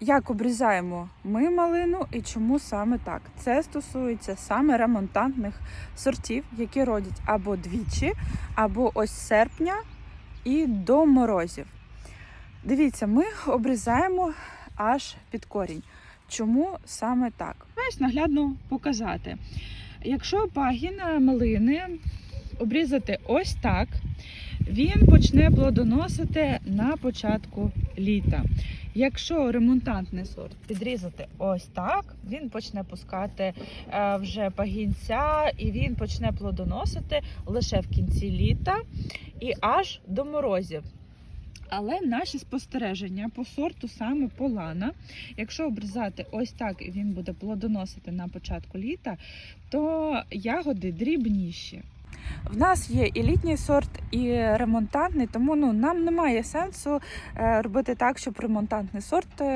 Як обрізаємо ми малину і чому саме так? Це стосується саме ремонтантних сортів, які родять або двічі, або ось серпня і до морозів. Дивіться, ми обрізаємо аж під корінь. Чому саме так? Знаєш, наглядно показати. Якщо пагін малини обрізати ось так, він почне плодоносити на початку літа. Якщо ремонтантний сорт підрізати ось так, він почне пускати е, вже пагінця і він почне плодоносити лише в кінці літа і аж до морозів. Але наші спостереження по сорту саме полана, якщо обрізати ось так і він буде плодоносити на початку літа, то ягоди дрібніші. В нас є і літній сорт, і ремонтантний, тому ну нам немає сенсу е, робити так, щоб ремонтантний сорт е,